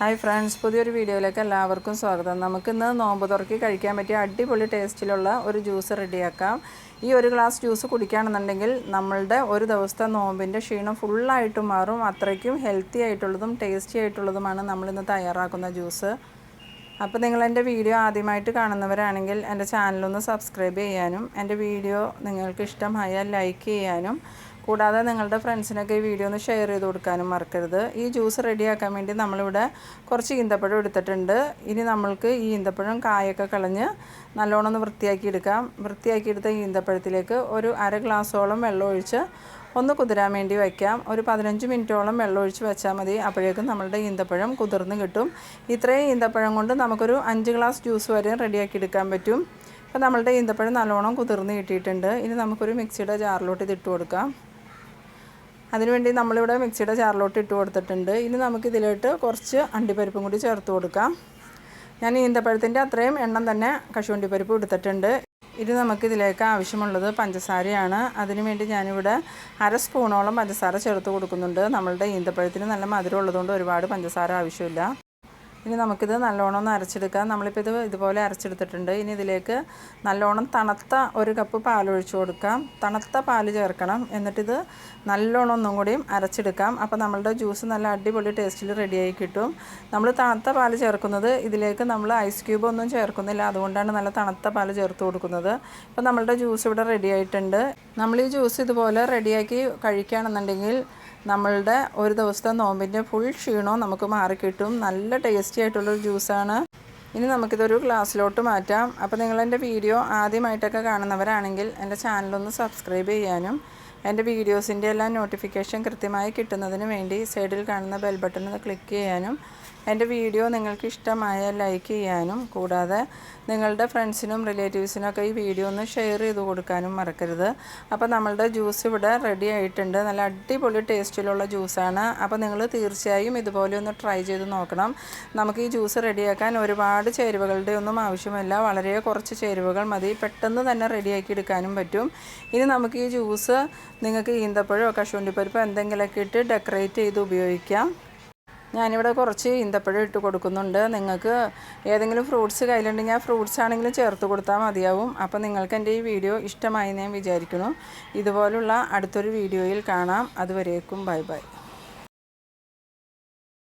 Hi friends പുതിയൊരു വീഡിയോയിലേക്ക് എല്ലാവർക്കും സ്വാഗതം. നമുക്കിന്ന് നോമ്പ് തുറക്കി കഴിക്കാൻ പറ്റിയ അടിപൊളി ടേസ്റ്റിലുള്ള ഒരു ജ്യൂസ് റെഡിയാക്കാം. ഈ ഒരു ഗ്ലാസ് ജ്യൂസ് കുടിക്കുകയാണെന്നുണ്ടെങ്കിൽ നമ്മളുടെ ഒരു ദിവസത്തെ നോമ്പിന്റെ ക്ഷീണം ഫുള്ളായിട്ട് മാറും. അത്രയ്ക്കും ഹെൽത്തി ആയിട്ടുള്ളതും ടേസ്റ്റി ആയിട്ടുള്ളതുമാണ് നമ്മളിന്ന് തയ്യാറാക്കുന്ന ജ്യൂസ്. അപ്പോൾ നിങ്ങൾ എന്റെ വീഡിയോ ആദ്യമായിട്ട് കാണുന്നവരാണെങ്കിൽ എന്റെ ചാനലൊന്ന് സബ്സ്ക്രൈബ് ചെയ്യാനും എന്റെ വീഡിയോ നിങ്ങൾക്ക് ഇഷ്ടമായാൽ ലൈക്ക് ചെയ്യാനും കൂടാതെ നിങ്ങളുടെ ഫ്രണ്ട്സിനൊക്കെ ഈ വീഡിയോ ഒന്ന് ഷെയർ ചെയ്ത് കൊടുക്കാനും മറക്കരുത്. ഈ ജ്യൂസ് റെഡിയാക്കാൻ വേണ്ടി നമ്മളിവിടെ കുറച്ച് ഈന്തപ്പഴം എടുത്തിട്ടുണ്ട്. ഇനി നമ്മൾക്ക് ഈ ഈന്തപ്പഴം കായൊക്കെ കളഞ്ഞ് നല്ലോണം ഒന്ന് വൃത്തിയാക്കി എടുക്കാം. വൃത്തിയാക്കി എടുത്ത ഈന്തപ്പഴത്തിലേക്ക് ഒരു അര ഗ്ലാസ്സോളം വെള്ളം ഒഴിച്ച് ഒന്ന് കുതിരാൻ വേണ്ടി വയ്ക്കാം. ഒരു പതിനഞ്ച് മിനിറ്റോളം വെള്ളം ഒഴിച്ച് വെച്ചാൽ മതി. അപ്പോഴേക്കും നമ്മളുടെ ഈന്തപ്പഴം കുതിർന്ന് കിട്ടും. ഇത്രയും ഈന്തപ്പഴം കൊണ്ട് നമുക്കൊരു അഞ്ച് ഗ്ലാസ് ജ്യൂസ് വരെ റെഡിയാക്കി എടുക്കാൻ പറ്റും. അപ്പോൾ നമ്മളുടെ ഈന്തപ്പഴം നല്ലോണം കുതിർന്ന് കിട്ടിയിട്ടുണ്ട്. ഇനി നമുക്കൊരു മിക്സിയുടെ ജാറിലോട്ട് ഇത് ഇട്ട് കൊടുക്കാം. അതിനുവേണ്ടി നമ്മളിവിടെ മിക്സിയുടെ ജാറിലോട്ട് ഇട്ട് കൊടുത്തിട്ടുണ്ട്. ഇനി നമുക്ക് നമുക്കിതിലോട്ട് കുറച്ച് അണ്ടിപ്പരിപ്പും കൂടി ചേർത്ത് കൊടുക്കാം. ഞാൻ ഈന്തപ്പഴത്തിന്റെ അത്രയും എണ്ണം തന്നെ കശുവണ്ടിപ്പരിപ്പ് എടുത്തിട്ടുണ്ട്. ഇത് നമുക്കിതിലേക്ക് ആവശ്യമുള്ളത് പഞ്ചസാരയാണ്. അതിനു അതിനുവേണ്ടി ഞാനിവിടെ അര സ്പൂണോളം പഞ്ചസാര ചേർത്ത് കൊടുക്കുന്നുണ്ട്. നമ്മളുടെ ഈന്തപ്പഴത്തിന് നല്ല മധുരം ഉള്ളതുകൊണ്ട് ഒരുപാട് പഞ്ചസാര ആവശ്യമില്ല. ഇനി നമുക്കിത് നല്ലോണം ഒന്ന് അരച്ചെടുക്കാം. നമ്മളിപ്പോൾ ഇത് ഇതുപോലെ അരച്ചെടുത്തിട്ടുണ്ട്. ഇനി ഇതിലേക്ക് നല്ലോണം തണുത്ത ഒരു കപ്പ് പാൽ ഒഴിച്ചു കൊടുക്കാം. തണുത്ത പാൽ ചേർക്കണം. എന്നിട്ടിത് നല്ലോണം ഒന്നും കൂടിയും അരച്ചെടുക്കാം. അപ്പോൾ നമ്മളുടെ ജ്യൂസ് നല്ല അടിപൊളി ടേസ്റ്റിൽ റെഡിയായി കിട്ടും. നമ്മൾ തണുത്ത പാൽ ചേർക്കുന്നത് ഇതിലേക്ക് നമ്മൾ ഐസ് ക്യൂബ് ഒന്നും ചേർക്കുന്നില്ല. അതുകൊണ്ടാണ് നല്ല തണുത്ത പാൽ ചേർത്ത് കൊടുക്കുന്നത്. ഇപ്പോൾ നമ്മളുടെ ജ്യൂസ് ഇവിടെ റെഡി ആയിട്ടുണ്ട്. നമ്മൾ ഈ ജ്യൂസ് ഇതുപോലെ റെഡിയാക്കി കഴിക്കുകയാണെന്നുണ്ടെങ്കിൽ നമ്മളുടെ ഒരു ദിവസത്തെ നോമ്പിന്റെ ഫുൾ ക്ഷീണവും നമുക്ക് മാറിക്കിട്ടും നല്ല ടേസ്റ്റി ആയിട്ടുള്ളൊരു ജ്യൂസാണ് ഇനി നമുക്കിതൊരു ഗ്ലാസ്സിലോട്ട് മാറ്റാം. അപ്പോൾ നിങ്ങളെന്റെ വീഡിയോ ആദ്യമായിട്ടൊക്കെ കാണുന്നവരാണെങ്കിൽ എന്റെ ചാനലൊന്ന് സബ്സ്ക്രൈബ് ചെയ്യാനും എന്റെ വീഡിയോസിന്റെ എല്ലാം നോട്ടിഫിക്കേഷൻ കൃത്യമായി കിട്ടുന്നതിന് വേണ്ടി സൈഡിൽ കാണുന്ന ബെൽ ബട്ടൺ ഒന്ന് ക്ലിക്ക് ചെയ്യാനും എന്റെ വീഡിയോ നിങ്ങൾക്ക് ഇഷ്ടമായ ലൈക്ക് ചെയ്യാനും കൂടാതെ നിങ്ങളുടെ ഫ്രണ്ട്സിനും റിലേറ്റീവ്സിനൊക്കെ ഈ വീഡിയോ ഒന്ന് ഷെയർ ചെയ്ത് കൊടുക്കാനും മറക്കരുത്. അപ്പോൾ നമ്മളുടെ ജ്യൂസ് ഇവിടെ റെഡി ആയിട്ടുണ്ട്. നല്ല അടിപൊളി ടേസ്റ്റിലുള്ള ജ്യൂസാണ്. അപ്പോൾ നിങ്ങൾ തീർച്ചയായും ഇതുപോലെ ഒന്ന് ട്രൈ ചെയ്ത് നോക്കണം. നമുക്ക് ഈ ജ്യൂസ് റെഡിയാക്കാൻ ഒരുപാട് ചേരുവകളുടെ ഒന്നും ആവശ്യമില്ല. വളരെ കുറച്ച് ചേരുവകൾ മതി. പെട്ടെന്ന് തന്നെ റെഡിയാക്കി എടുക്കാനും പറ്റും. ഇനി നമുക്ക് ഈ ജ്യൂസ് നിങ്ങൾക്ക് ഈന്തപ്പഴോ കശുവണ്ടിപ്പരിപ്പോ എന്തെങ്കിലുമൊക്കെ ഇട്ട് ഡെക്കറേറ്റ് ചെയ്ത് ഉപയോഗിക്കാം. ഞാനിവിടെ കുറച്ച് ഈന്തപ്പഴം ഇട്ട് കൊടുക്കുന്നുണ്ട്. നിങ്ങൾക്ക് ഏതെങ്കിലും ഫ്രൂട്ട്സ് കയ്യിലുണ്ടെങ്കിൽ ആ ഫ്രൂട്ട്സ് ആണെങ്കിലും ചേർത്ത് കൊടുത്താൽ മതിയാവും. അപ്പോൾ നിങ്ങൾക്ക് എന്റെ ഈ വീഡിയോ ഇഷ്ടമായി ഞാൻ വിചാരിക്കുന്നു. ഇതുപോലുള്ള അടുത്തൊരു വീഡിയോയിൽ കാണാം. അതുവരേക്കും ബൈ ബൈ.